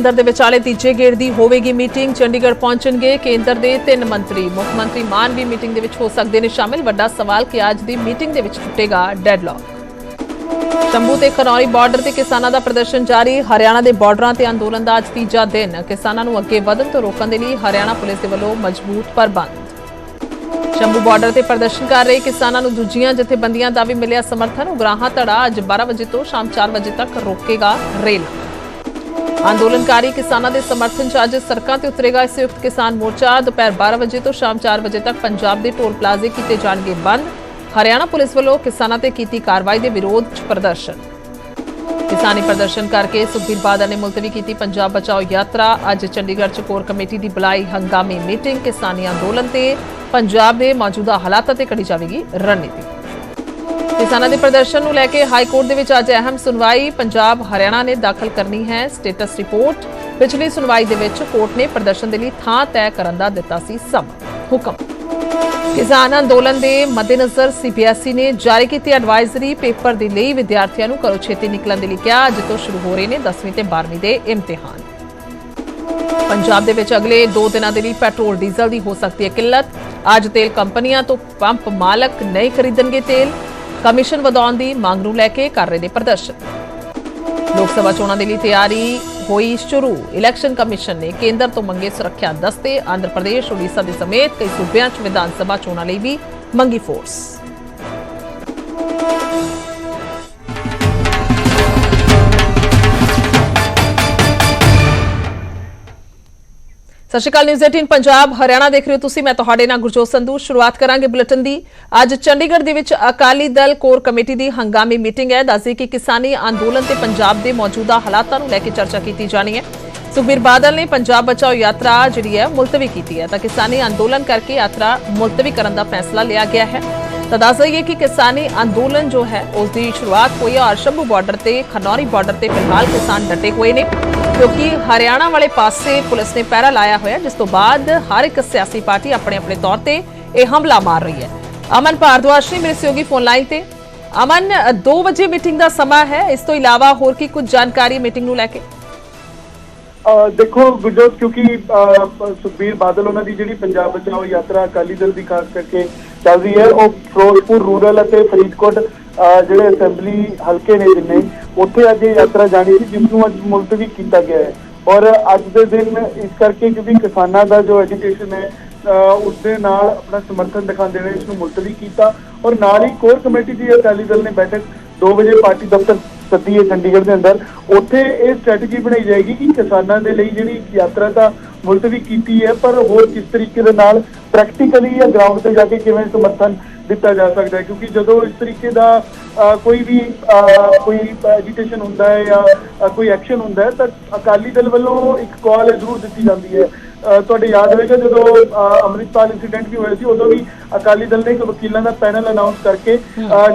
ਕੇਂਦਰ ਦੇ ਵਿਚਾਲੇ ਤੀਜੇ ਗੇੜ ਦੀ ਹੋਵੇਗੀ ਮੀਟਿੰਗ। ਚੰਡੀਗੜ੍ਹ ਪਹੁੰਚਣਗੇ ਕੇਂਦਰ ਦੇ ਤਿੰਨ ਮੰਤਰੀ। ਮੁੱਖ ਮੰਤਰੀ ਮਾਨ ਵੀ ਮੀਟਿੰਗ ਦੇ ਵਿੱਚ ਹੋ ਸਕਦੇ ਨੇ ਸ਼ਾਮਿਲ। ਵੱਡਾ ਸਵਾਲ ਕਿ ਅੱਜ ਦੀ ਮੀਟਿੰਗ ਦੇ ਵਿੱਚ ਟੁੱਟੇਗਾ ਡੈਡਲਾਕ। ਸ਼ੰਭੂ ਤੇ ਖਨੌਰੀ ਬਾਰਡਰ ਤੇ ਕਿਸਾਨਾਂ ਦਾ ਪ੍ਰਦਰਸ਼ਨ ਜਾਰੀ। ਹਰਿਆਣਾ ਦੇ ਬਾਰਡਰਾਂ ਤੇ ਅੰਦੋਲਨ ਦਾ ਅੱਜ ਤੀਜਾ ਦਿਨ। ਕਿਸਾਨਾਂ ਨੂੰ ਅੱਗੇ ਵਧਣ ਤੋਂ ਰੋਕਣ ਦੇ ਲਈ ਹਰਿਆਣਾ ਪੁਲਿਸ ਦੇ ਵੱਲੋਂ ਮਜ਼ਬੂਤ ਪ੍ਰਬੰਧ। ਸ਼ੰਭੂ ਬਾਰਡਰ ਤੇ ਪ੍ਰਦਰਸ਼ਨ ਕਰ ਰਹੇ ਕਿਸਾਨਾਂ ਨੂੰ ਦੂਜੀਆਂ ਜਥੇਬੰਦੀਆਂ ਦਾ ਵੀ ਮਿਲਿਆ ਸਮਰਥਨ। ਉਗਰਾਹਾਂ ਧੜਾ ਅੱਜ 12 ਵਜੇ ਤੋਂ ਸ਼ਾਮ 4 ਵਜੇ ਤੱਕ ਰੋਕੇਗਾ ਰੇਲ। ਅੰਦੋਲਨਕਾਰੀ ਕਿਸਾਨਾਂ ਦੇ ਸਮਰਥਨ 'ਚ ਅੱਜ ਸੜਕਾਂ ਤੇ ਉਤਰੇਗਾ ਸੰਯੁਕਤ ਕਿਸਾਨ ਮੋਰਚਾ। ਦੁਪਹਿਰ 12 ਵਜੇ ਤੋਂ ਸ਼ਾਮ 4 ਵਜੇ ਤੱਕ ਪੰਜਾਬ ਦੇ ਟੋਲ ਪਲਾਜ਼ੇ ਕੀਤੇ ਜਾਣਗੇ ਬੰਦ। ਹਰਿਆਣਾ ਪੁਲਿਸ ਵੱਲੋਂ ਕਿਸਾਨਾਂ ਤੇ ਕੀਤੀ ਕਾਰਵਾਈ ਦੇ ਵਿਰੋਧ 'ਚ ਪ੍ਰਦਰਸ਼ਨ। ਕਿਸਾਨੀ ਪ੍ਰਦਰਸ਼ਨ ਕਰਕੇ ਸੁਖਬੀਰ ਬਾਦਲ ਨੇ ਮੁਲਤਵੀ ਕੀਤੀ ਪੰਜਾਬ ਬਚਾਓ ਯਾਤਰਾ। ਅੱਜ ਚੰਡੀਗੜ੍ਹ 'ਚ ਕੋਰ ਕਮੇਟੀ ਦੀ ਬੁਲਾਈ ਹੰਗਾਮੀ ਮੀਟਿੰਗ। ਕਿਸਾਨੀ ਅੰਦੋਲਨ ਤੇ ਪੰਜਾਬ ਦੇ ਮੌਜੂਦਾ ਹਾਲਾਤਾਂ ਤੇ ਕੜੀ ਜਾਵੇਗੀ ਰਣਨੀਤੀ। ਕਿਸਾਨਾਂ ਦੇ ਪ੍ਰਦਰਸ਼ਨ ਨੂੰ ਲੈ ਕੇ ਹਾਈ ਕੋਰਟ ਦੇ ਵਿੱਚ ਅੱਜ ਅਹਿਮ ਸੁਣਵਾਈ ਪੰਜਾਬ ਹਰਿਆਣਾ ਨੇ ਦਾਖਲ ਕਰਨੀ ਹੈ। ਸਟੇਟਸ ਰਿਪੋਰਟ, ਪਿਛਲੀ ਸੁਣਵਾਈ ਦੇ ਵਿੱਚ ਕੋਰਟ ਨੇ ਪ੍ਰਦਰਸ਼ਨ ਦੇ ਲਈ ਥਾਂ ਤੈਅ ਕਰਨ ਦਾ ਦਿੱਤਾ ਸੀ ਸਮਾਂ। ਹੁਕਮ। ਕਿਸਾਨ ਅੰਦੋਲਨ ਦੇ ਮੱਦੇਨਜ਼ਰ ਸੀਬੀਐਸਈ ਨੇ ਜਾਰੀ ਕੀਤੀ ਐਡਵਾਈਜ਼ਰੀ ਪੇਪਰ ਦੇ ਲਈ ਵਿਦਿਆਰਥੀਆਂ ਨੂੰ ਘਰੋਂ ਛੇਤੀ ਨਿਕਲਣ ਦੇ ਲਈ ਕਿਹਾ, ਅੱਜ ਤੋਂ ਸ਼ੁਰੂ ਹੋ ਰਹੇ ਨੇ 10ਵੀਂ ਤੇ 12ਵੀਂ ਦੇ ਇਮਤਿਹਾਨ। ਪੰਜਾਬ ਦੇ ਵਿੱਚ ਅਗਲੇ 2 ਦਿਨਾਂ ਦੇ ਲਈ ਪੈਟਰੋਲ, ਡੀਜ਼ਲ ਦੀ ਹੋ ਸਕਦੀ ਹੈ ਕਿੱਲਤ। ਅੱਜ ਤੇਲ ਕੰਪਨੀਆਂ ਤੋਂ ਪੰਪ ਮਾਲਕ ਨਹੀਂ ਖਰੀਦਣਗੇ ਤੇਲ। ਕਮਿਸ਼ਨ ਵਧਾਉਣ ਦੀ ਮੰਗ ਨੂੰ ਲੈ ਕੇ ਕਰ ਰਹੇ ਨੇ ਪ੍ਰਦਰਸ਼ਨ। ਲੋਕ ਸਭਾ ਚੋਣਾਂ ਦੇ ਲਈ ਤਿਆਰੀ ਹੋਈ ਸ਼ੁਰੂ। ਇਲੈਕਸ਼ਨ ਕਮਿਸ਼ਨ ਨੇ ਕੇਂਦਰ ਤੋਂ ਮੰਗੇ ਸੁਰੱਖਿਆ ਦਸਤੇ ਆਂਧਰ ਪ੍ਰਦੇਸ਼ ਓਡੀਸ਼ਾ ਦੇ ਸਮੇਤ ਕਈ ਸੂਬਿਆਂ 'ਚ ਵਿਧਾਨ ਸਭਾ ਚੋਣਾਂ ਲਈ ਵੀ ਮੰਗੀ ਫੋਰਸ ਸਤਿ ਸ਼੍ਰੀ ਅਕਾਲ ਨਿਊਜ਼ 18 ਪੰਜਾਬ, ਹਰਿਆਣਾ ਦੇਖ ਰਹੇ ਹੋ ਤੁਸੀਂ, ਮੈਂ ਤੁਹਾਡੇ ਨਾਲ ਗੁਰਜੋਤ ਸੰਧੂ। ਸ਼ੁਰੂਆਤ ਕਰਾਂਗੇ ਬੁਲੇਟਿਨ ਦੀ। ਅੱਜ ਚੰਡੀਗੜ੍ਹ ਦੇ ਵਿੱਚ ਅਕਾਲੀ ਦਲ ਕੋਰ ਕਮੇਟੀ ਦੀ ਹੰਗਾਮੀ ਮੀਟਿੰਗ ਹੈ। ਦੱਸਦੇ ਕਿ ਕਿਸਾਨੀ ਅੰਦੋਲਨ ਤੇ ਪੰਜਾਬ ਦੇ ਮੌਜੂਦਾ ਹਾਲਾਤਾਂ ਨੂੰ ਲੈ ਕੇ ਚਰਚਾ ਕੀਤੀ ਜਾਣੀ ਹੈ। ਸੁਖਬੀਰ ਬਾਦਲ ਨੇ ਪੰਜਾਬ ਬਚਾਓ ਯਾਤਰਾ ਜਿਹੜੀ ਹੈ, ਮੁਲਤਵੀ ਕੀਤੀ ਹੈ। ਤਾਂ ਕਿਸਾਨੀ ਅੰਦੋਲਨ ਕਰਕੇ ਯਾਤਰਾ ਮੁਲਤਵੀ ਕਰਨ ਦਾ ਫੈਸਲਾ ਲਿਆ ਗਿਆ ਹੈ। ਤਾਂ ਦੱਸ ਦਈਏ ਕਿ ਕਿਸਾਨੀ ਅੰਦੋਲਨ ਜੋ ਹੈ, ਉਸ ਦੀ ਸ਼ੁਰੂਆਤ ਹੋਈ ਹੈ ਔਰ ਸ਼ੰਭੂ ਬਾਰਡਰ ਤੇ, ਖਨੌਰੀ ਬਾਰਡਰ ਤੇ ਫਿਲਹਾਲ ਕਿਸਾਨ ਡਟੇ ਹੋਏ ਨੇ। ਕਿਉਂਕਿ ਹਰਿਆਣਾ ਵਾਲੇ ਪਾਸੇ ਪੁਲਿਸ ਨੇ ਪਹਿਰਾ ਲਾਇਆ ਹੋਇਆ, ਜਿਸ ਤੋਂ ਬਾਅਦ ਹਰ ਇੱਕ ਸਿਆਸੀ ਪਾਰਟੀ ਆਪਣੇ ਆਪਣੇ ਤੌਰ ਤੇ ਇਹ ਹਮਲਾ ਮਾਰ ਰਹੀ ਹੈ। ਅਮਨ ਭਾਰਦਵਾਜ ਨੇ ਮੇਰੇ ਸਹਿਯੋਗੀ ਫੋਨ ਲਾਈਨ ਤੇ। ਅਮਨ 2 ਵਜੇ ਮੀਟਿੰਗ ਦਾ ਸਮਾਂ ਹੈ, ਇਸ ਤੋਂ ਇਲਾਵਾ ਹੋਰ ਕੀ ਕੁਝ ਜਾਣਕਾਰੀ ਮੀਟਿੰਗ ਨੂੰ ਲੈ ਕੇ? ਦੇਖੋ ਗੁਰਜੋਤ, ਕਿਉਂਕਿ ਸੁਖਬੀਰ ਬਾਦਲ ਉਹਨਾਂ ਦੀ ਜਿਹੜੀ ਪੰਜਾਬ ਬਚਾਓ ਯਾਤਰਾ ਅਕਾਲੀ ਦਲ ਦੀ ਖਾਸ ਕਰਕੇ ਚੱਲ ਰਹੀ ਹੈ, ਉਹ ਫਿਰੋਜ਼ਪੁਰ ਰੂਰਲ ਅਤੇ ਫਰੀਦਕੋਟ ਜਿਹੜੇ ਅਸੈਂਬਲੀ ਹਲਕੇ ਨੇ ਜਿੰਨੇ ਉੱਥੇ ਅੱਜ ਇਹ ਯਾਤਰਾ ਜਾਣੀ ਸੀ ਜਿਸ ਨੂੰ ਅੱਜ ਮੁਲਤਵੀ ਕੀਤਾ ਗਿਆ ਹੈ। ਔਰ ਅੱਜ ਦੇ ਦਿਨ ਇਸ ਕਰਕੇ ਕਿਉਂਕਿ ਕਿਸਾਨਾਂ ਦਾ ਜੋ ਐਜੂਕੇਸ਼ਨ ਹੈ ਅਹ, ਉਸ ਦੇ ਨਾਲ ਆਪਣਾ ਸਮਰਥਨ ਦਿਖਾਉਂਦੇ ਨੇ ਇਸ ਨੂੰ ਮੁਲਤਵੀ ਕੀਤਾ। ਔਰ ਨਾਲ ਹੀ ਕੋਰ ਕਮੇਟੀ ਦੀ ਅਕਾਲੀ ਦਲ ਨੇ ਬੈਠਕ 2 ਵਜੇ ਪਾਰਟੀ ਦਫ਼ਤਰ ਸੱਦੀ ਹੈ ਚੰਡੀਗੜ੍ਹ ਦੇ ਅੰਦਰ ਉੱਥੇ ਇਹ ਸਟ੍ਰੈਟਜੀ ਬਣਾਈ ਜਾਏਗੀ ਕਿ ਕਿਸਾਨਾਂ ਦੇ ਲਈ ਜਿਹੜੀ ਯਾਤਰਾ ਤਾਂ ਮੁਲਤਵੀ ਕੀਤੀ ਹੈ ਪਰ ਹੋਰ ਕਿਸ ਤਰੀਕੇ ਦੇ ਨਾਲ ਪ੍ਰੈਕਟੀਕਲੀ ਜਾਂ ਗਰਾਊਂਡ ਤੇ ਜਾ ਕੇ ਕਿਵੇਂ ਸਮਰਥਨ ਦਿੱਤਾ ਜਾ ਸਕਦਾ ਹੈ? ਕਿਉਂਕਿ ਜਦੋਂ ਇਸ ਤਰੀਕੇ ਦਾ ਅਹ, ਕੋਈ ਵੀ ਅਹ, ਕੋਈ ਐਜੀਟੇਸ਼ਨ ਹੁੰਦਾ ਹੈ ਜਾਂ ਕੋਈ ਐਕਸ਼ਨ ਹੁੰਦਾ ਹੈ ਤਾਂ ਅਕਾਲੀ ਦਲ ਵੱਲੋਂ ਇੱਕ ਕਾਲ ਜ਼ਰੂਰ ਦਿੱਤੀ ਜਾਂਦੀ ਹੈ। ਤੁਹਾਡੇ ਯਾਦ ਹੋਵੇਗਾ ਜਦੋਂ ਅੰਮ੍ਰਿਤਪਾਲ ਇਨਸੀਡੈਂਟ ਵੀ ਹੋਇਆ ਸੀ ਉਦੋਂ ਵੀ ਅਕਾਲੀ ਦਲ ਨੇ ਇੱਕ ਵਕੀਲਾਂ ਦਾ ਪੈਨਲ ਅਨਾਉਂਸ ਕਰਕੇ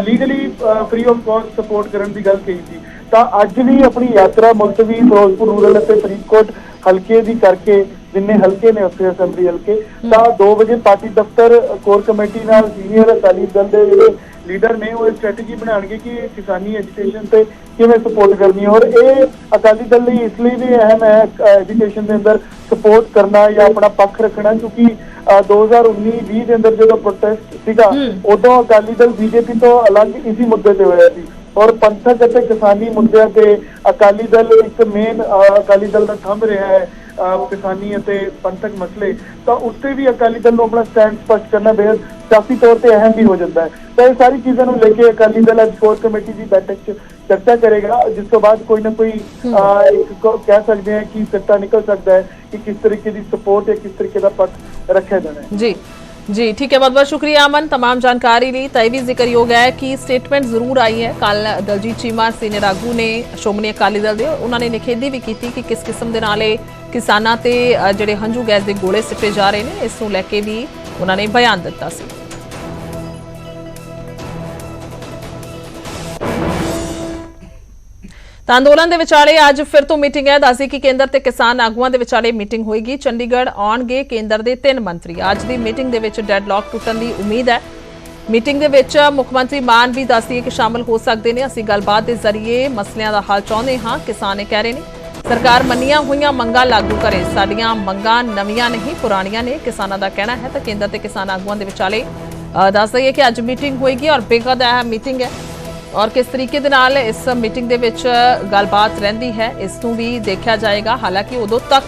legally free of cost support ਕਰਨ ਦੀ ਗੱਲ ਕਹੀ ਸੀ। ਤਾਂ ਅੱਜ ਵੀ ਆਪਣੀ ਯਾਤਰਾ ਮੁਲਤਵੀ ਫਿਰੋਜ਼ਪੁਰ ਰੂਰਲ ਅਤੇ ਫਰੀਦਕੋਟ ਹਲਕੇ ਦੀ ਕਰਕੇ ਜਿੰਨੇ ਹਲਕੇ ਨੇ ਉੱਥੇ ਅਸੈਂਬਲੀ ਹਲਕੇ। ਤਾਂ 2 ਵਜੇ ਪਾਰਟੀ ਦਫ਼ਤਰ ਕੋਰ ਕਮੇਟੀ ਨਾਲ ਸੀਨੀਅਰ ਅਕਾਲੀ ਦਲ ਦੇ ਜਿਹੜੇ ਲੀਡਰ ਨੇ ਉਹ ਸਟ੍ਰੈਟਜੀ ਬਣਾਉਣਗੇ ਕਿ ਕਿਸਾਨੀ ਐਜੀਟੇਸ਼ਨ ਤੇ ਕਿਵੇਂ ਸਪੋਰਟ ਕਰਨੀ ਹੈ। ਔਰ ਇਹ ਅਕਾਲੀ ਦਲ ਲਈ ਇਸ ਲਈ ਵੀ ਅਹਿਮ ਹੈ ਐਜੀਟੇਸ਼ਨ ਦੇ ਅੰਦਰ ਸਪੋਰਟ ਕਰਨਾ ਜਾਂ ਆਪਣਾ ਪੱਖ ਰੱਖਣਾ। ਕਿਉਂਕਿ ਅਹ, 2019-20 ਦੇ ਅੰਦਰ ਜਦੋਂ ਪ੍ਰੋਟੈਸਟ ਸੀਗਾ ਉਦੋਂ ਅਕਾਲੀ ਦਲ ਬੀਜੇਪੀ ਤੋਂ ਅਲੱਗ ਇਸੇ ਮੁੱਦੇ ਤੇ ਹੋਇਆ ਸੀ। ਔਰ ਪੰਥਕ ਅਤੇ ਕਿਸਾਨੀ ਮੁੱਦਿਆਂ ਤੇ ਅਕਾਲੀ ਦਲ ਇੱਕ ਮੇਨ ਅਕਾਲੀ ਦਲ ਦਾ ਥੰਮ ਰਿਹਾ ਹੈ। ਕਿਸਾਨੀ ਅਤੇ ਪੰਥਕ ਮਸਲੇ ਤਾਂ ਉਸ ਤੇ ਵੀ ਅਕਾਲੀ ਦਲ ਨੂੰ ਆਪਣਾ ਸਟੈਂਡ ਸਪਸ਼ਟ ਕਰਨਾ ਬੇहद ਸਿਆਸੀ ਤੌਰ ਤੇ ਅਹਿਮ ਵੀ ਹੋ ਜਾਂਦਾ ਹੈ। ਤਾਂ ਇਹ ਸਾਰੀ ਚੀਜ਼ਾਂ ਨੂੰ ਲੈ ਕੇ ਅਕਾਲੀ ਦਲ ਅੱਜ ਕੋਰ ਕਮੇਟੀ ਦੀ ਬੈਠਕ 'ਚ ਚਰਚਾ ਕਰੇਗਾ ਜਿਸ ਤੋਂ ਬਾਅਦ ਕੋਈ ਨਾ ਕੋਈ ਕਹਿ ਸਕਦੇ ਹਾਂ ਕਿ ਸੱਟਾ ਨਿਕਲ ਸਕਦਾ ਹੈ ਕਿ ਕਿਸ ਤਰੀਕੇ ਦੀ ਸਪੋਰਟ ਜਾਂ ਕਿਸ ਤਰੀਕੇ ਦਾ ਪੱਖ ਰੱਖਿਆ ਜਾਣਾ ਹੈ। ਜੀ। ਜੀ ਠੀਕ ਹੈ ਬਹੁਤ ਬਹੁਤ ਸ਼ੁਕਰੀਆ ਅਮਨ तमाम ਜਾਣਕਾਰੀ ਲਈ ਤਾਂ ਇਹ ਵੀ ਜ਼ਿਕਰਯੋਗ ਹੈ ਕਿ ਸਟੇਟਮੈਂਟ ਜ਼ਰੂਰ ਆਈ ਹੈ ਕੱਲ ਦਲਜੀਤ ਚੀਮਾ ਸੀਨੀਅਰ ਆਗੂ ਨੇ ਸ਼੍ਰੋਮਣੀ ਅਕਾਲੀ ਦਲ ਦੇ ਉਹਨਾਂ ਨੇ ਨਿਖੇਧੀ ਵੀ ਕੀਤੀ ਕਿ ਕਿਸ ਕਿਸਮ ਦੇ ਨਾਲ ਇਹ ਕਿਸਾਨਾਂ ਤੇ ਅ, ਜਿਹੜੇ ਹੰਝੂ ਗੈਸ ਦੇ ਗੋਲੇ ਸਿੱਟੇ ਜਾ ਰਹੇ ਨੇ ਇਸ ਨੂੰ ਲੈ ਕੇ ਵੀ ਉਹਨਾਂ ਨੇ ਬਿਆਨ ਦਿੱਤਾ ਸੀ ਤਾਂ ਅੰਦੋਲਨ ਦੇ ਵਿਚਾਲੇ ਅੱਜ ਫਿਰ ਤੋਂ ਮੀਟਿੰਗ ਹੈ। ਦੱਸਦੀ ਕਿ ਕੇਂਦਰ ਤੇ ਕਿਸਾਨ ਆਗੂਆਂ ਦੇ ਵਿਚਾਲੇ ਮੀਟਿੰਗ ਹੋਏਗੀ। ਚੰਡੀਗੜ੍ਹ ਆਉਣਗੇ ਕੇਂਦਰ ਦੇ ਤਿੰਨ ਮੰਤਰੀ। ਅੱਜ ਦੀ ਮੀਟਿੰਗ ਦੇ ਵਿੱਚ ਡੈਡਲਾਕ ਟੁੱਟਣ ਦੀ ਉਮੀਦ ਹੈ। ਮੀਟਿੰਗ ਦੇ ਵਿੱਚ ਮੁੱਖ ਮੰਤਰੀ ਮਾਨ ਵੀ ਦੱਸਦੀ ਹੈ ਕਿ ਸ਼ਾਮਲ ਹੋ ਸਕਦੇ ਨੇ। ਅਸੀਂ ਗੱਲਬਾਤ ਦੇ ਜ਼ਰੀਏ ਮਸਲਿਆਂ ਦਾ ਹੱਲ ਚਾਹੁੰਦੇ ਹਾਂ। ਕਿਸਾਨ ਇਹ ਕਹਿ ਰਹੇ ਨੇ, ਸਰਕਾਰ ਮੰਨੀਆਂ ਹੋਈਆਂ ਮੰਗਾਂ ਲਾਗੂ ਕਰੇ। ਸਾਡੀਆਂ ਮੰਗਾਂ ਨਵੀਆਂ ਨਹੀਂ, ਪੁਰਾਣੀਆਂ ਨੇ। ਕਿਸਾਨਾਂ ਦਾ ਕਹਿਣਾ ਹੈ ਤਾਂ ਕੇਂਦਰ ਤੇ ਕਿਸਾਨ ਆਗੂਆਂ ਦੇ ਵਿਚਾਲੇ ਦੱਸ ਦਈਏ ਕਿ ਅੱਜ ਮੀਟਿੰਗ ਹੋਏਗੀ ਔਰ ਬੇਹੱਦ ਅਹਿਮ ਮੀਟਿੰਗ ਹੈ। ਔਰ ਕਿਸ ਤਰੀਕੇ ਦੇ ਨਾਲ ਇਸ ਮੀਟਿੰਗ ਦੇ ਵਿੱਚ ਗੱਲਬਾਤ ਰਹਿੰਦੀ ਹੈ, ਇਸ ਨੂੰ ਵੀ ਦੇਖਿਆ ਜਾਏਗਾ। ਹਾਲਾਂਕਿ ਉਦੋਂ ਤੱਕ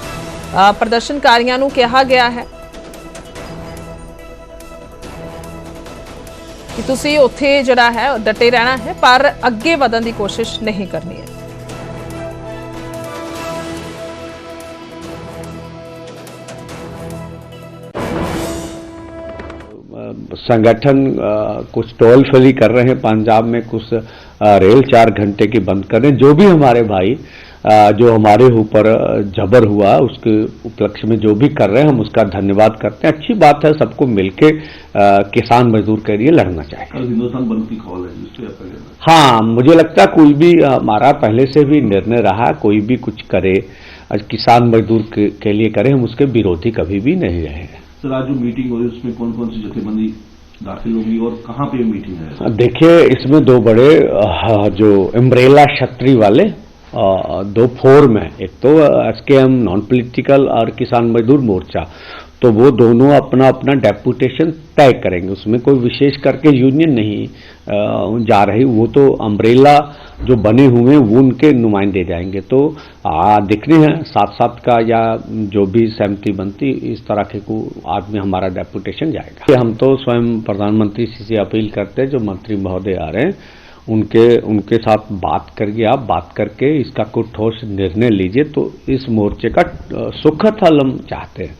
ਪ੍ਰਦਰਸ਼ਨਕਾਰੀਆਂ ਨੂੰ ਕਿਹਾ ਗਿਆ ਹੈ ਕਿ ਤੁਸੀਂ ਉੱਥੇ ਜਿਹੜਾ ਹੈ ਉਹ ਡਟੇ ਰਹਿਣਾ ਹੈ, ਪਰ ਅੱਗੇ ਵਧਣ ਦੀ ਕੋਸ਼ਿਸ਼ ਨਹੀਂ ਕਰਨੀ ਹੈ। संगठन कुछ टोल फ्री कर रहे हैं पंजाब में कुछ रेल चार घंटे की बंद कर रहे हैं। जो भी हमारे भाई जो हमारे ऊपर जबर हुआ उसके उपलक्ष्य में जो भी कर रहे हैं हम उसका धन्यवाद करते हैं। अच्छी बात है सबको मिलके किसान मजदूर के लिए लड़ना चाहिए। है मुझे लगता है कोई भी हमारा पहले से भी निर्णय रहा कोई भी कुछ करे किसान मजदूर के, के लिए करे हम उसके विरोधी कभी भी नहीं रहे सर आज जो मीटिंग हो रही है उसमें कौन कौन सी जथेबंदी दाखिल होगी और कहाँ पे मीटिंग है? देखिए, इसमें दो बड़े जो एम्ब्रेला छतरी वाले दो फोर में एक तो एस के एम नॉन पोलिटिकल और किसान मजदूर मोर्चा। तो वो दोनों अपना अपना डेपुटेशन तय करेंगे। उसमें कोई विशेष करके यूनियन नहीं जा रही। वो तो अम्ब्रेला जो बने हुए हैं वो उनके नुमाइंदे जाएँगे। तो आ, दिखने हैं साथ साथ का या जो भी सहमति बनती इस तरह के को आदमी हमारा डेपुटेशन जाएगा। हम तो स्वयं प्रधानमंत्री जी से अपील करते हैं जो मंत्री महोदय आ रहे हैं उनके उनके साथ बात करिए आप बात करके इसका कोई ठोस निर्णय लीजिए। तो इस मोर्चे का सुखद हल हम चाहते हैं।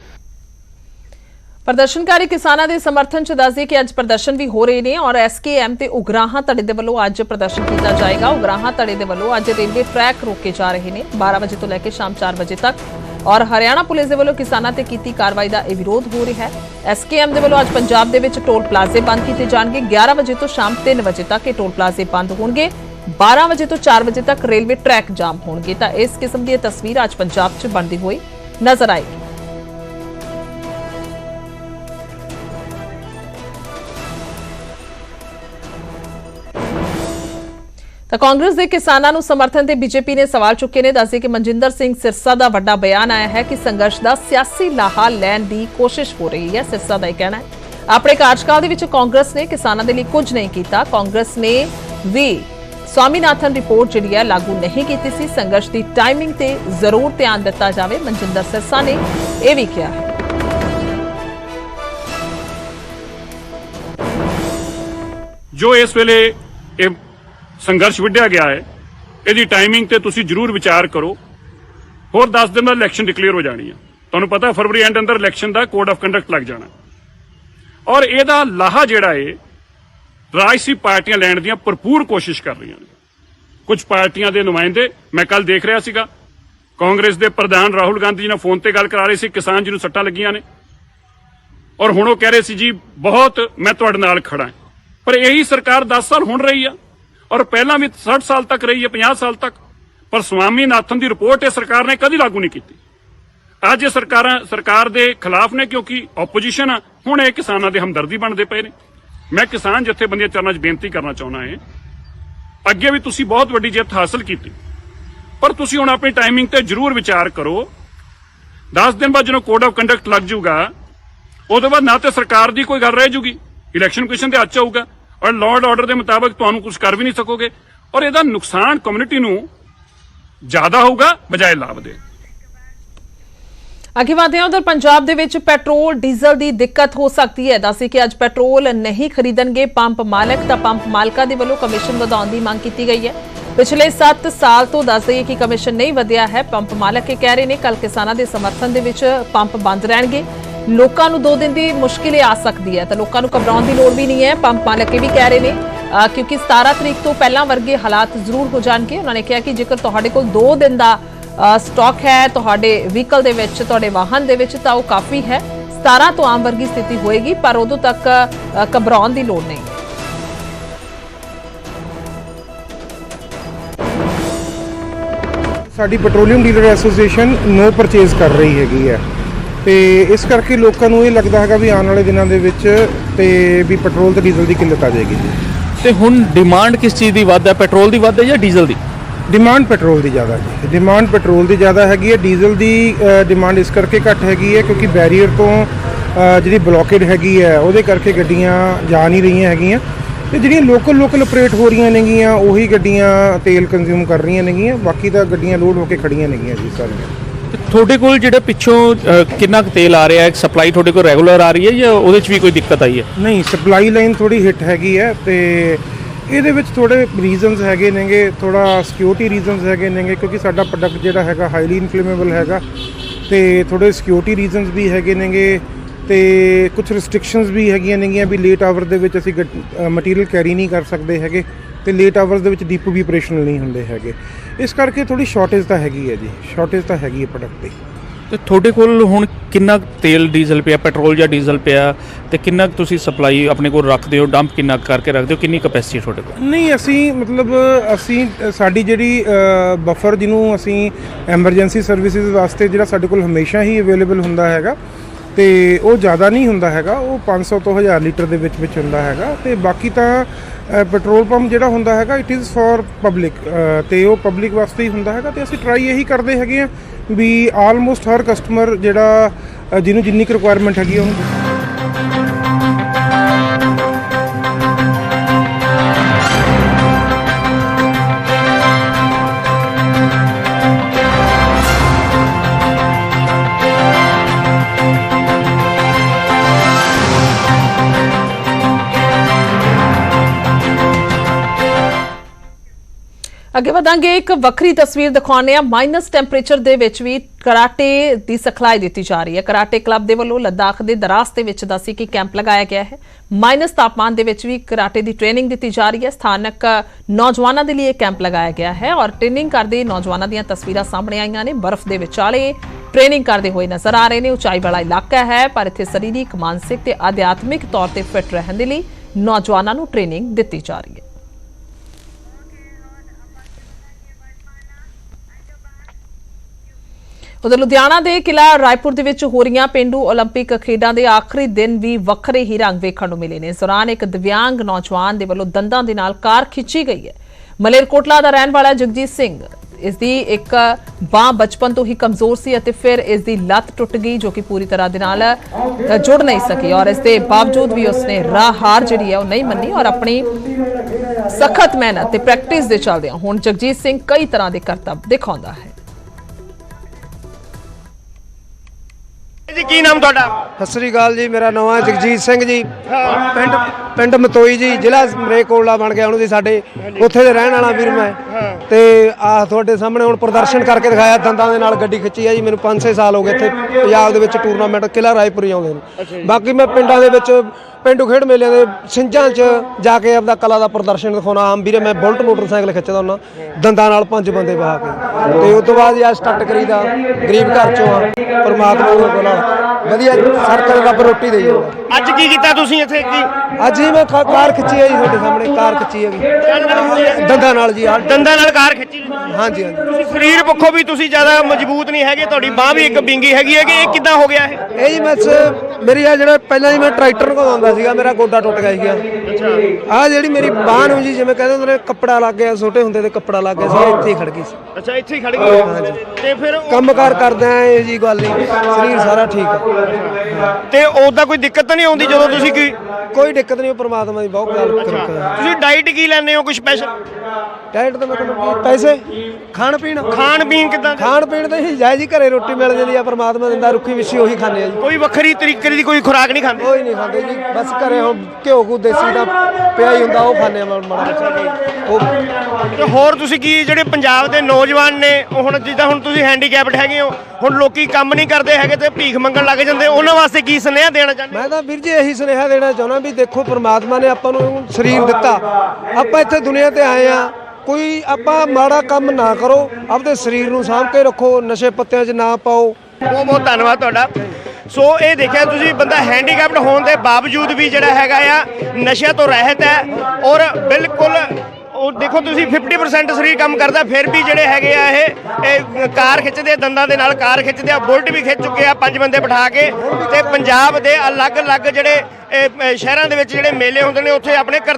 ਪ੍ਰਦਰਸ਼ਨਕਾਰੀ ਕਿਸਾਨਾਂ ਦੇ ਸਮਰਥਨ ਚ ਦੱਸਦੇ ਕਿ ਅੱਜ ਪ੍ਰਦਰਸ਼ਨ ਵੀ ਹੋ ਰਹੇ ਨੇ ਔਰ ਐਸਕੇਐਮ ਤੇ ਉਗਰਾਹਾਂ ਧੜੇ ਦੇ ਵੱਲੋਂ ਅੱਜ ਪ੍ਰਦਰਸ਼ਨ ਕੀਤਾ ਜਾਏਗਾ। ਉਗਰਾਹਾਂ ਧੜੇ ਦੇ ਵੱਲੋਂ ਅੱਜ ਰੇਲਵੇ ਟਰੈਕ ਰੋਕੇ ਜਾ ਰਹੇ ਨੇ 12 ਵਜੇ ਤੋਂ ਲੈ ਕੇ ਸ਼ਾਮ 4 ਵਜੇ ਤੱਕ ਔਰ ਹਰਿਆਣਾ ਪੁਲਿਸ ਦੇ ਵੱਲੋਂ ਕਿਸਾਨਾਂ ਤੇ ਕੀਤੀ ਕਾਰਵਾਈ ਦਾ ਇਹ ਵਿਰੋਧ ਹੋ ਰਿਹਾ ਹੈ। ਐਸਕੇਐਮ ਦੇ ਵੱਲੋਂ ਅੱਜ ਪੰਜਾਬ ਦੇ ਵਿੱਚ ਟੋਲ ਪਲਾਜ਼ੇ ਬੰਦ ਕੀਤੇ ਜਾਣਗੇ। 11 ਵਜੇ ਤੋਂ ਸ਼ਾਮ 3 ਵਜੇ ਤੱਕ ਇਹ ਟੋਲ ਪਲਾਜ਼ੇ ਬੰਦ ਹੋਣਗੇ। 12 ਵਜੇ ਤੋਂ 4 ਵਜੇ ਤੱਕ ਰੇਲਵੇ ਟਰੈਕ ਜਾਮ ਹੋਣਗੇ। ਤਾਂ ਇਸ ਕਿਸਮ ਦੀ ਇਹ ਤਸਵੀਰ ਅੱਜ ਪੰਜਾਬ 'ਚ ਬਣਦੀ ਹੋਈ ਨਜ਼ਰ ਆਏਗੀ। ਤਾਂ ਕਾਂਗਰਸ ਦੇ ਕਿਸਾਨਾਂ ਨੂੰ ਸਮਰਥਨ ਤੇ ਬੀਜੇਪੀ ਨੇ ਸਵਾਲ ਚੁੱਕੇ ਨੇ ਦੱਸੇ ਕਿ ਮਨਜਿੰਦਰ ਸਿੰਘ ਸਿਰਸਾ ਦਾ ਵੱਡਾ ਬਿਆਨ ਆਇਆ ਹੈ ਕਿ ਸੰਘਰਸ਼ ਦਾ ਸਿਆਸੀ ਲਾਹਾ ਲੈਣ ਦੀ ਕੋਸ਼ਿਸ਼ ਹੋ ਰਹੀ ਹੈ। ਸਿਰਸਾ ਦਾ ਇਹ ਕਹਿਣਾ ਹੈ, ਆਪਣੇ ਕਾਰਜਕਾਲ ਦੇ ਵਿੱਚ ਕਾਂਗਰਸ ਨੇ ਕਿਸਾਨਾਂ ਦੇ ਲਈ ਕੁਝ ਨਹੀਂ ਕੀਤਾ। ਕਾਂਗਰਸ ਨੇ ਵੀ ਸਵਾਮੀਨਾਥਨ ਰਿਪੋਰਟ ਜਿਹੜੀ ਹੈ, ਲਾਗੂ ਨਹੀਂ ਕੀਤੀ ਸੀ। ਸੰਘਰਸ਼ ਦੀ ਟਾਈਮਿੰਗ ਤੇ ਜ਼ਰੂਰ ਧਿਆਨ ਦਿੱਤਾ ਜਾਵੇ। ਮਨਜਿੰਦਰ ਸਿਰਸਾ ਨੇ ਇਹ ਵੀ ਕਿਹਾ ਹੈ। ਜੋ ਇਸ ਵੇਲੇ ਸੰਘਰਸ਼ ਵਿੱਢਿਆ ਗਿਆ ਹੈ। ਇਹਦੀ ਟਾਈਮਿੰਗ ਤੇ ਤੁਸੀਂ ਜਰੂਰ ਵਿਚਾਰ ਕਰੋ। ਹੋਰ 10 ਦਿਨ ਬਾਅਦ ਇਲੈਕਸ਼ਨ ਡਿਕਲੇਅਰ ਹੋ ਜਾਣੀ ਆ। ਤੁਹਾਨੂੰ ਪਤਾ ਫਰਵਰੀ ਐਂਡ ਅੰਦਰ ਇਲੈਕਸ਼ਨ ਦਾ ਕੋਡ ਆਫ ਕੰਡਕਟ ਲੱਗ ਜਾਣਾ। ਔਰ ਇਹਦਾ ਲਾਹਾ ਜਿਹੜਾ ਏ, ਰਾਜਸੀ ਪਾਰਟੀਆਂ ਲੈਣ ਦੀਆਂ ਭਰਪੂਰ ਕੋਸ਼ਿਸ਼ ਕਰ ਰਹੀਆਂ ਨੇ। ਕੁਝ ਪਾਰਟੀਆਂ ਦੇ ਨੁਮਾਇੰਦੇ, ਮੈਂ ਕੱਲ ਦੇਖ ਰਿਹਾ ਸੀਗਾ। ਕਾਂਗਰਸ ਦੇ ਪ੍ਰਧਾਨ ਰਾਹੁਲ ਗਾਂਧੀ ਜੀ ਨਾਲ ਫੋਨ ਤੇ ਗੱਲ ਕਰਾ ਰਹੇ ਸੀ, ਕਿਸਾਨ ਜੀ ਨੂੰ ਸੱਟਾਂ ਲੱਗੀਆਂ ਨੇ। ਔਰ ਹੁਣ ਉਹ ਕਹਿ ਰਹੇ ਸੀ ਜੀ, ਬਹੁਤ ਮੈਂ ਤੁਹਾਡੇ ਨਾਲ ਖੜਾ ਪਰ ਇਹੀ ਸਰਕਾਰ 10 ਸਾਲ ਹੁਣ ਰਹੀ ਆ। ਔਰ ਪਹਿਲਾਂ ਵੀ 60 ਸਾਲ ਤੱਕ ਰਹੀ ਹੈ 50 ਸਾਲ ਤੱਕ। ਪਰ ਸਵਾਮੀਨਾਥਨ ਦੀ ਰਿਪੋਰਟ ਇਹ ਸਰਕਾਰ ਨੇ ਕਦੀ ਲਾਗੂ ਨਹੀਂ ਕੀਤੀ। ਅੱਜ ਇਹ ਸਰਕਾਰਾਂ, ਸਰਕਾਰ ਦੇ ਖਿਲਾਫ ਨੇ ਕਿਉਂਕਿ ਆਪੋਜੀਸ਼ਨ ਆ, ਹੁਣ ਇਹ ਕਿਸਾਨਾਂ ਦੇ ਹਮਦਰਦੀ ਬਣਦੇ ਪਏ ਨੇ। ਮੈਂ ਕਿਸਾਨ ਜਥੇਬੰਦੀਆਂ ਚਰਨਾਂ 'ਚ ਬੇਨਤੀ ਕਰਨਾ ਚਾਹੁੰਦਾ ਹਾਂ, ਅੱਗੇ ਵੀ ਤੁਸੀਂ ਬਹੁਤ ਵੱਡੀ ਜਿੱਤ ਹਾਸਲ ਕੀਤੀ। ਪਰ ਤੁਸੀਂ ਹੁਣ ਆਪਣੀ ਟਾਈਮਿੰਗ ਤੇ ਜ਼ਰੂਰ ਵਿਚਾਰ ਕਰੋ। 10 ਦਿਨ ਬਾਅਦ ਜਦੋਂ ਕੋਡ ਆਫ ਕੰਡਕਟ ਲੱਗ ਜਾਊਗਾ, ਉਹਦੇ ਬਾਅਦ ਨਾ ਤੇ ਸਰਕਾਰ ਦੀ ਕੋਈ ਗੱਲ ਰਹਿ ਜੂਗੀ ਇਲੈਕਸ਼ਨ ਕਮਿਸ਼ਨ ਦੇ ਹੱਥ ਆਊਗਾ। ਔਰ ਲਾਅ ਆਰਡਰ ਦੇ ਮੁਤਾਬਕ ਤੁਹਾਨੂੰ ਕੁਝ ਕਰ ਵੀ ਨਹੀਂ ਸਕੋਗੇ। ਔਰ ਇਹਦਾ ਨੁਕਸਾਨ ਕਮਿਊਨਿਟੀ ਨੂੰ ਜ਼ਿਆਦਾ ਹੋਊਗਾ, ਬਜਾਏ ਲਾਭ ਦੇ। ਅੱਗੇ ਵਧਦੇ ਹਾਂ ਉਧਰ ਪੰਜਾਬ ਦੇ ਵਿੱਚ ਪੈਟਰੋਲ, ਡੀਜ਼ਲ ਦੀ ਦਿੱਕਤ ਹੋ ਸਕਦੀ ਹੈ। ਦੱਸੇ ਕਿ ਅੱਜ ਪੈਟਰੋਲ ਨਹੀਂ ਖਰੀਦਣਗੇ, ਪੰਪ ਮਾਲਕ ਤਾਂ ਪੰਪ ਮਾਲਕਾਂ ਦੇ ਵੱਲੋਂ ਕਮਿਸ਼ਨ ਵਧਾਉਣ ਦੀ ਮੰਗ ਕੀਤੀ ਗਈ ਹੈ। ਪਿਛਲੇ 7 ਸਾਲ ਤੋਂ ਦੱਸ ਦਈਏ ਕਿ ਕਮਿਸ਼ਨ ਨਹੀਂ ਵਧਿਆ ਹੈ। ਪੰਪ ਮਾਲਕ ਇਹ ਕਹਿ ਰਹੇ ਨੇ ਕੱਲ ਕਿਸਾਨਾਂ ਦੇ ਸਮਰਥਨ ਦੇ ਵਿੱਚ ਪੰਪ ਬੰਦ ਰਹਿਣਗੇ। ਲੋਕਾਂ ਨੂੰ 2 ਦਿਨ ਦੀ ਮੁਸ਼ਕਿਲ ਆ ਸਕਦੀ ਹੈ ਤਾਂ ਲੋਕਾਂ ਨੂੰ ਘਬਰਾਉਣ ਦੀ ਲੋੜ ਵੀ ਨਹੀਂ ਹੈ। ਪੰਪ ਮਾਲਕ ਇਹ ਵੀ ਕਹਿ ਰਹੇ ਨੇ ਕਿਉਂਕਿ 17 ਤਰੀਕ ਤੋਂ ਪਹਿਲਾਂ ਵਰਗੇ ਹਾਲਾਤ ਜ਼ਰੂਰ ਹੋ ਜਾਣਗੇ। ਉਹਨਾਂ ਨੇ ਕਿਹਾ ਕਿ ਜੇਕਰ ਤੁਹਾਡੇ ਕੋਲ 2 ਦਿਨ ਦਾ ਅ, ਸਟਾਕ ਹੈ ਤੁਹਾਡੇ ਵਹੀਕਲ ਦੇ ਵਿੱਚ ਤੁਹਾਡੇ ਵਾਹਨ ਦੇ ਵਿੱਚ ਤਾਂ ਉਹ ਕਾਫੀ ਹੈ। 17 ਤੋਂ ਆਮ ਵਰਗੀ ਸਥਿਤੀ ਹੋਏਗੀ ਪਰ ਉਦੋਂ ਤੱਕ ਘਬਰਾਉਣ ਦੀ ਲੋੜ ਨਹੀਂ। ਸਾਡੀ petroleum dealer association no purchase ਕਰ ਰਹੀ ਹੈਗੀ ਹੈ। ਤੇ ਇਸ ਕਰਕੇ ਲੋਕਾਂ ਨੂੰ ਇਹ ਲੱਗਦਾ ਹੈਗਾ ਵੀ ਆਉਣ ਵਾਲੇ ਦਿਨਾਂ ਦੇ ਵਿੱਚ ਤੇ ਵੀ ਪੈਟਰੋਲ ਤੇ ਡੀਜ਼ਲ ਦੀ ਕਿੱਲਤ ਆ ਜਾਏਗੀ ਜੀ। ਤੇ ਹੁਣ ਡਿਮਾਂਡ ਕਿਸ ਚੀਜ਼ ਦੀ ਵੱਧ ਹੈ? ਪੈਟਰੋਲ ਦੀ ਵੱਧ ਹੈ ਜਾਂ ਡੀਜ਼ਲ ਦੀ? ਡਿਮਾਂਡ ਪੈਟਰੋਲ ਦੀ ਜ਼ਿਆਦਾ ਜੀ। ਡਿਮਾਂਡ ਪੈਟਰੋਲ ਦੀ ਜ਼ਿਆਦਾ ਹੈਗੀ ਹੈ। ਡੀਜ਼ਲ ਦੀ ਡਿਮਾਂਡ ਇਸ ਕਰਕੇ ਘੱਟ ਹੈਗੀ ਹੈ ਕਿਉਂਕਿ ਬੈਰੀਅਰ ਤੋਂ ਜਿਹੜੀ ਬਲੌਕੇਡ ਹੈਗੀ ਹੈ ਉਹਦੇ ਕਰਕੇ ਗੱਡੀਆਂ ਜਾ ਨਹੀਂ ਰਹੀਆਂ ਹੈਗੀਆਂ। ਤੇ ਜਿਹੜੀਆਂ ਲੋਕਲ ਲੋਕਲ ਆਪਰੇਟ ਹੋ ਰਹੀਆਂ ਨੇਗੀਆਂ ਉਹੀ ਗੱਡੀਆਂ ਤੇਲ ਕੰਜ਼ਿਊਮ ਕਰ ਰਹੀਆਂ ਨੇਗੀਆਂ। ਬਾਕੀ ਤਾਂ ਗੱਡੀਆਂ ਲੋਡ ਹੋ ਕੇ ਖੜੀਆਂ ਨੇਗੀਆਂ ਜੀ ਸਾਰੀਆਂ। ਤੁਹਾਡੇ ਕੋਲ ਜਿਹੜਾ ਪਿੱਛੋਂ ਕਿੰਨਾ ਕੁ ਤੇਲ ਆ ਰਿਹਾ ਹੈ? ਸਪਲਾਈ ਤੁਹਾਡੇ ਕੋਲ ਰੈਗੂਲਰ ਆ ਰਹੀ ਹੈ ਜਾਂ ਉਹਦੇ 'ਚ ਵੀ ਕੋਈ ਦਿੱਕਤ ਆਈ ਹੈ? ਨਹੀਂ, ਸਪਲਾਈ ਲਾਈਨ ਥੋੜੀ ਹਿੱਟ ਹੈਗੀ ਹੈ ਤੇ ਇਹਦੇ ਵਿੱਚ ਥੋੜੇ ਰੀਜ਼ਨਸ ਹੈਗੇ ਨੇਗੇ ਥੋੜਾ ਸਿਕਿਉਰਿਟੀ ਰੀਜ਼ਨਸ ਹੈਗੇ ਨੇਗੇ ਕਿਉਂਕਿ ਸਾਡਾ ਪ੍ਰੋਡਕਟ ਜਿਹੜਾ ਹੈਗਾ ਹਾਈਲੀ ਇਨਫਲੇਮੇਬਲ ਹੈਗਾ ਤੇ ਥੋੜੇ ਸਿਕਿਉਰਿਟੀ ਰੀਜ਼ਨਸ ਵੀ ਹੈਗੇ ਨੇਗੇ ਤੇ ਕੁਝ ਰਿਸਟ੍ਰਿਕਸ਼ਨਸ ਵੀ ਹੈਗੀਆਂ ਨੇਗੀਆਂ ਵੀ ਲੇਟ ਆਵਰ ਦੇ ਵਿੱਚ ਅਸੀਂ ਮਟੀਰੀਅਲ ਕੈਰੀ ਨਹੀਂ ਕਰ ਸਕਦੇ ਹੈਗੇ। ਤੇ ਲੇਟ ਆਵਰਸ ਦੇ ਵਿੱਚ ਡਿਪੋ ਵੀ ਆਪਰੇਸ਼ਨਲ ਨਹੀਂ ਹੁੰਦੇ ਹੈਗੇ। ਇਸ ਕਰਕੇ ਥੋੜੀ ਸ਼ਾਰਟੇਜ ਤਾਂ ਹੈਗੀ ਹੈ ਜੀ। ਸ਼ਾਰਟੇਜ ਤਾਂ ਹੈਗੀ ਹੈ ਪ੍ਰੋਡਕਟ ਦੀ ਤੇ ਤੁਹਾਡੇ ਕੋਲ ਹੁਣ ਕਿੰਨਾ ਤੇਲ ਡੀਜ਼ਲ ਪਿਆ ਪੈਟਰੋਲ ਜਾਂ ਡੀਜ਼ਲ ਪਿਆ ਤੇ ਕਿੰਨਾ ਤੁਸੀਂ ਸਪਲਾਈ ਆਪਣੇ ਕੋਲ ਰੱਖਦੇ ਹੋ ਡੰਪ ਕਿੰਨਾ ਕਰਕੇ ਰੱਖਦੇ ਹੋ ਕਿੰਨੀ ਕਪੈਸਿਟੀ ਤੁਹਾਡੇ ਕੋਲ? ਨਹੀਂ ਅਸੀਂ ਮਤਲਬ ਅਸੀਂ ਸਾਡੀ ਜਿਹੜੀ ਬਫਰ ਜਿਹਨੂੰ ਅਸੀਂ ਐਮਰਜੈਂਸੀ ਸਰਵਿਸਿਜ਼ ਵਾਸਤੇ ਜਿਹੜਾ ਸਾਡੇ ਕੋਲ ਹਮੇਸ਼ਾ ਹੀ ਅਵੇਲੇਬਲ ਹੁੰਦਾ ਹੈਗਾ ਤੇ ਉਹ ਜ਼ਿਆਦਾ ਨਹੀਂ ਹੁੰਦਾ ਹੈਗਾ, ਉਹ 500 ਤੋਂ 1000 ਲੀਟਰ ਦੇ ਵਿੱਚ ਵਿੱਚ ਹੁੰਦਾ ਹੈਗਾ ਤੇ ਬਾਕੀ ਤਾਂ ਪੈਟਰੋਲ ਪੰਪ ਜਿਹੜਾ ਹੁੰਦਾ ਹੈਗਾ ਇਟ ਇਜ਼ ਫॉर ਪਬਲਿਕ ਤੇ ਉਹ ਪਬਲਿਕ ਵਾਸਤੇ ਹੀ ਹੁੰਦਾ ਹੈਗਾ ਤੇ ਅਸੀਂ ਟਰਾਈ ਇਹੀ ਕਰਦੇ ਹੈਗੇ ਆ ਵੀ ਆਲਮੋਸਟ ਹਰ ਕਸਟਮਰ ਜਿਹੜਾ ਜਿਹਨੂੰ ਜਿੰਨੀ ਕੁ ਰਿਕੁਆਇਰਮੈਂਟ ਹੈਗੀ ਆ ਉਹਨੂੰ ਅੱਗੇ ਵਧਾਂਗੇ, ਇੱਕ ਵੱਖਰੀ ਤਸਵੀਰ ਦਿਖਾਉਂਦੇ ਆ ਮਾਈਨਸ ਟੈਂਪਰੇਚਰ ਦੇ ਵਿੱਚ ਵੀ ਕਰਾਟੇ ਦੀ ਸਿਖਲਾਈ ਦਿੱਤੀ ਜਾ ਰਹੀ ਹੈ। ਕਰਾਟੇ ਕਲੱਬ ਦੇ ਵੱਲੋਂ ਲੱਦਾਖ ਦੇ ਦਰਾਸ ਦੇ ਵਿੱਚ ਦੱਸੀ ਕਿ ਕੈਂਪ ਲਗਾਇਆ ਗਿਆ ਹੈ। ਮਾਈਨਸ ਤਾਪਮਾਨ ਦੇ ਵਿੱਚ ਵੀ ਕਰਾਟੇ ਦੀ ਟ੍ਰੇਨਿੰਗ ਦਿੱਤੀ ਜਾ ਰਹੀ ਹੈ। ਸਥਾਨਕ ਨੌਜਵਾਨਾਂ ਦੇ ਲਈ ਇਹ ਕੈਂਪ ਲਗਾਇਆ ਗਿਆ ਹੈ ਔਰ ਟ੍ਰੇਨਿੰਗ ਕਰਦੇ ਨੌਜਵਾਨਾਂ ਦੀਆਂ ਤਸਵੀਰਾਂ ਸਾਹਮਣੇ ਆਈਆਂ ਨੇ। ਬਰਫ਼ ਦੇ ਵਿਚਾਲੇ ਟ੍ਰੇਨਿੰਗ ਕਰਦੇ ਹੋਏ ਨਜ਼ਰ ਆ ਰਹੇ ਨੇ। ਉਚਾਈ ਵਾਲਾ ਇਲਾਕਾ ਹੈ, ਪਰ ਇੱਥੇ ਸਰੀਰਕ, ਮਾਨਸਿਕ ਤੇ ਅਧਿਆਤਮਿਕ ਤੌਰ ਤੇ ਫਿੱਟ ਰਹਿਣ ਦੇ ਲਈ ਨੌਜਵਾਨਾਂ ਨੂੰ ਟ੍ਰੇਨਿੰਗ ਦਿੱਤੀ ਜਾ ਰਹੀ ਹੈ। ਉਧਰ ਲੁਧਿਆਣਾ ਦੇ ਕਿਲਾ ਰਾਏਪੁਰ ਦੇ ਵਿੱਚ ਹੋ ਰਹੀਆਂ ਪਿੰਡੂ 올림픽 ਖੇਡਾਂ ਦੇ ਆਖਰੀ ਦਿਨ ਵੀ ਵੱਖਰੇ ਹੀ ਰੰਗ ਵੇਖਣ ਨੂੰ ਮਿਲੇ ਨੇ ਇਸ ਦੌਰਾਨ ਇੱਕ ਦਿਵਿਆਂਗ ਨੌਜਵਾਨ ਦੇ ਵੱਲੋਂ ਦੰਦਾਂ ਦੇ ਨਾਲ ਕਾਰ ਖਿੱਚੀ ਗਈ ਹੈ ਮਲੇਰਕੋਟਲਾ ਦਾ ਰਹਿਣ ਵਾਲਾ ਜਗਜੀਤ ਸਿੰਘ ਇਸ ਦੀ ਇੱਕ ਬਾਹ ਬਚਪਨ ਤੋਂ ਹੀ ਕਮਜ਼ੋਰ ਸੀ ਅਤੇ ਫਿਰ ਇਸ ਦੀ ਲੱਤ ਟੁੱਟ ਗਈ ਜੋ ਕਿ ਪੂਰੀ ਤਰ੍ਹਾਂ ਦੇ ਨਾਲ ਅ, ਜੁੜ ਨਹੀਂ ਸਕੀ ਔਰ ਇਸ ਦੇ ਬਾਵਜੂਦ ਵੀ ਉਸਨੇ ਰਾਹ ਹਾਰ ਜਿਹੜੀ ਹੈ ਉਹ ਨਹੀਂ ਮੰਨੀ ਔਰ ਆਪਣੀ ਸਖਤ ਮਿਹਨਤ ਤੇ ਪ੍ਰੈਕਟਿਸ ਦੇ ਚੱਲਦਿਆਂ ਹੁਣ ਜਗਜੀਤ ਸਿੰਘ ਕਈ ਤਰ੍ਹਾਂ ਦੇ ਕਰਤੱਵ ਦਿਖਾਉਂਦਾ ਹੈ ਜੀ ਕੀ ਨਾਮ ਤੁਹਾਡਾ? ਸਤਿ ਸ੍ਰੀ ਅਕਾਲ ਜੀ ਮੇਰਾ ਨਾਮ ਹੈ ਜਗਜੀਤ ਸਿੰਘ ਜੀ। ਪਿੰਡ ਪਿੰਡ ਮਤੋਈ ਜੀ ਜ਼ਿਲ੍ਹਾ ਮਰੇਕੋਲਾ ਬਣ ਗਿਆ ਹੁਣ ਜੀ ਸਾਡੇ। ਉੱਥੇ ਦੇ ਰਹਿਣ ਵਾਲਾ ਵੀਰ ਮੈਂ। ਤੇ ਆ ਤੁਹਾਡੇ ਸਾਹਮਣੇ ਹੁਣ ਪ੍ਰਦਰਸ਼ਨ ਕਰਕੇ ਦਿਖਾਇਆ ਦੰਦਾਂ ਦੇ ਨਾਲ ਗੱਡੀ ਖਿੱਚੀ ਹੈ ਜੀ ਮੈਨੂੰ 5-6 ਸਾਲ ਹੋ ਗਏ ਇੱਥੇ ਪੰਜਾਬ ਦੇ ਵਿੱਚ ਟੂਰਨਾਮੈਂਟ ਕਿਲਾ ਰਾਏਪੁਰੀ ਆਉਂਦੇ ਨੇ। ਬਾਕੀ ਮੈਂ ਪਿੰਡਾਂ ਦੇ ਵਿੱਚ ਪਿੰਡੂ ਖੇਡ ਮੇਲਿਆਂ ਦੇ ਸਿੰਜਾਂ 'ਚ ਜਾ ਕੇ ਆਪਦਾ ਕਲਾ ਦਾ ਪ੍ਰਦਰਸ਼ਨ ਦਿਖਾਉਣਾ। ਆਮ ਵੀਰੇ ਮੈਂ ਬੁਲਟ ਮੋਟਰਸਾਈਕਲ ਖਿੱਚਦਾ ਹੁੰਦਾ। ਦੰਦਾਂ ਨਾਲ ਪੰਜ ਬੰਦੇ ਬਹਾ ਕੇ। ਤੇ ਉਸ ਤੋਂ ਬਾਅਦ ਯਾ ਸਟਾਰਟ ਕਰੀਦਾ ਗਰੀਬ ਘਰ ਚੋਂ ਆ। ਪਰਮਾਤਮਾ ਨੂੰ ਕੋਲ ਵਧੀਆ ਸਰਕਾਰ ਰੱਬ ਰੋਟੀ ਦੇਈ ਜਾਂਦਾ। ਅੱਜ ਕੀ ਕੀਤਾ ਤੁਸੀਂ ਇੱਥੇ? ਕੀ? ਅੱਜ ਹੀ ਮੈਂ ਕਾਰ ਖਿੱਚੀ ਹੈ ਜੀ ਤੁਹਾਡੇ ਸਾਹਮਣੇ। ਕਾਰ ਖਿੱਚੀ ਹੈਗੀ ਦੰਦਾਂ ਨਾਲ ਜੀ ਹਾਂ ਦੰਦਾਂ ਨਾਲ ਕਾਰ ਖਿੱਚੀ ਹਾਂਜੀ ਹਾਂਜੀ। ਤੁਸੀਂ ਸਰੀਰ ਪੱਖੋਂ ਵੀ ਤੁਸੀਂ ਜ਼ਿਆਦਾ ਮਜ਼ਬੂਤ ਨਹੀਂ ਹੈਗੇ। ਤੁਹਾਡੀ ਬਾਹ ਵੀ ਇੱਕ ਬਿੰਗੀ ਹੈਗੀ ਹੈ ਕਿ ਇਹ ਕਿੱਦਾਂ ਹੋ ਗਿਆ ਇਹ? ਇਹ ਜੀ ਮੈਂ ਮੇਰੀ ਆ ਜਿਹੜਾ ਪਹਿਲਾਂ ਜੀ ਮੈਂ ਟਰੈਕਟਰ ਘੁੰਮਾਉਂਦਾ ਸੀਗਾ ਮੇਰਾ ਗੋਡਾ ਟੁੱਟ ਗਿਆ ਸੀਗਾ। ਆ ਜਿਹੜੀ ਮੇਰੀ ਬਾਹ ਨੂੰ ਜੀ ਜਿਵੇਂ ਕਹਿੰਦੇ ਹੁੰਦੇ ਨੇ ਕੱਪੜਾ ਲੱਗ ਗਿਆ ਛੋਟੇ ਹੁੰਦੇ ਤੇ ਕੱਪੜਾ ਲੱਗ ਗਿਆ ਸੀ ਇੱਥੇ ਹੀ ਖੜ ਗਈ ਸੀ। ਅੱਛਾ ਇੱਥੇ ਹੀ ਖੜ ਗਏ ਤੇ ਫਿਰ ਉਹ- ਕੰਮਕਾਰ ਕਰਦਾ ਇਹ ਜੀ ਗੱਲ ਨਹੀਂ ਸਰੀਰ ਸਾਰਾ ਠੀਕ ਹੈ ਤੇ ਉਹਦਾ ਕੋਈ ਦਿੱਕਤ ਤਾਂ ਨਹੀਂ ਆਉਂਦੀ ਜਦੋਂ ਤੁਸੀਂ ਕੀ ਕੋਈ ਦਿੱਕਤ ਨਹੀਂ ਪ੍ਰਮਾਤਮਾ ਦੀ ਬਹੁਤ ਗੱਲ ਕਿਰਪਾ ਤੁਸੀਂ ਡਾਈਟ ਕੀ ਲੈਂਦੇ ਹੋ ਕੁਝ ਸਪੈਸ਼ਲ ਡਾਇਟ ਦਾ ਮਤਲਬ ਕੀ ਪੈਸੇ। ਖਾਣ ਪੀਣ? ਖਾਣ ਪੀਣ ਕਿਦਾਂ ਖਾਣ ਪੀਣ ਤਾਂ ਹੀ ਜਾਇਜ਼ ਹੀ ਘਰੇ ਰੋਟੀ ਮਿਲ ਜਾਂਦੀ ਆ ਪ੍ਰਮਾਤਮਾ ਦਿੰਦਾ ਰੁੱਖੀ ਮਿੱਸੀ ਉਹੀ ਖਾਂਦੇ ਆ ਜੀ। ਕੋਈ ਵੱਖਰੀ ਤਰੀਕੇ ਦੀ ਕੋਈ ਖੁਰਾਕ ਨਹੀਂ ਖਾਂਦੇ? ਕੋਈ ਨਹੀਂ ਖਾਂਦੇ ਜੀ ਬਸ ਘਰੇ ਹੁਣ ਘਿਓ ਘੂ ਦੇਸੀ ਦਾ ਪਿਆ ਹੀ ਹੁੰਦਾ ਉਹ ਖਾਂਦੇ ਆ ਮਾੜਾ ਮਾੜਾ ਉਹ ਤੇ ਹੋਰ ਤੁਸੀਂ ਕੀ ਜਿਹੜੇ ਪੰਜਾਬ ਦੇ ਨੌਜਵਾਨ ਨੇ ਉਹ ਹੁਣ ਜਿੱਦਾਂ ਹੁਣ ਤੁਸੀਂ ਹੈਂਡੀਕੈਪਡ ਹੈਗੇ ਹੋ ਹੁਣ ਲੋਕੀ ਕੰਮ ਨਹੀਂ ਕਰਦੇ ਹੈਗੇ ਤੇ ਭੀਖ ਮੰਗਣ ਲੱਗ ਜਾਂਦੇ ਉਹਨਾਂ ਵਾਸਤੇ ਕੀ ਸੁਨੇਹਾ ਦੇਣਾ ਚਾਹੁੰਦੇ? ਮੈਂ ਤਾਂ ਵੀਰ ਜੀ ਇਹੀ ਸੁਨੇਹਾ ਦੇਣਾ ਚਾਹੁੰਦਾ ਵੀ ਦੇਖੋ ਪ੍ਰਮਾਤਮਾ ਨੇ ਆਪਾਂ ਨੂੰ ਸਰੀਰ ਦਿੱਤਾ। ਆਪਾਂ ਇੱਥੇ ਦੁਨੀਆ ਤੇ ਆਏ ਆ ਕੋਈ ਆਪਾਂ ਮਾੜਾ ਕੰਮ ਨਾ ਕਰੋ ਆਪਦੇ ਸਰੀਰ ਨੂੰ ਸਾਂਭ ਕੇ ਰੱਖੋ ਨਸ਼ੇ ਪੱਤਿਆਂ 'ਚ ਨਾ ਪਾਓ। ਬਹੁਤ ਬਹੁਤ ਧੰਨਵਾਦ ਤੁਹਾਡਾ। ਸੋ ਇਹ ਦੇਖਿਆ ਤੁਸੀਂ ਬੰਦਾ ਹੈਂਡੀਕੈਪਡ ਹੋਣ ਦੇ ਬਾਵਜੂਦ ਵੀ ਜਿਹੜਾ ਹੈਗਾ ਆ ਨਸ਼ਿਆਂ ਤੋਂ ਰਹਿਤ ਹੈ ਔਰ ਬਿਲਕੁਲ ਉਹ ਦੇਖੋ ਤੁਸੀਂ 50% ਸਰੀਰ ਕੰਮ ਕਰਦਾ ਫਿਰ ਵੀ ਜਿਹੜੇ ਹੈਗੇ ਆ ਇਹ ਇਹ ਕਾਰ ਖਿੱਚਦੇ ਆ, ਦੰਦਾਂ ਦੇ ਨਾਲ ਕਾਰ ਖਿੱਚਦੇ ਆ ਬੁਲਟ ਵੀ ਖਿੱਚ ਚੁੱਕੇ ਆ ਪੰਜ ਬੰਦੇ ਬਿਠਾ ਕੇ ਤੇ ਪੰਜਾਬ ਦੇ ਅਲੱਗ-ਅਲੱਗ ਜਿਹੜੇ ਸ਼ਹਿਰਾਂ ਦੇ ਵਿੱਚ ਜਿਹੜੇ ਮੇਲੇ ਹੁੰਦੇ ਨੇ ਉੱਥੇ ਆਪਣੇ ਕਰ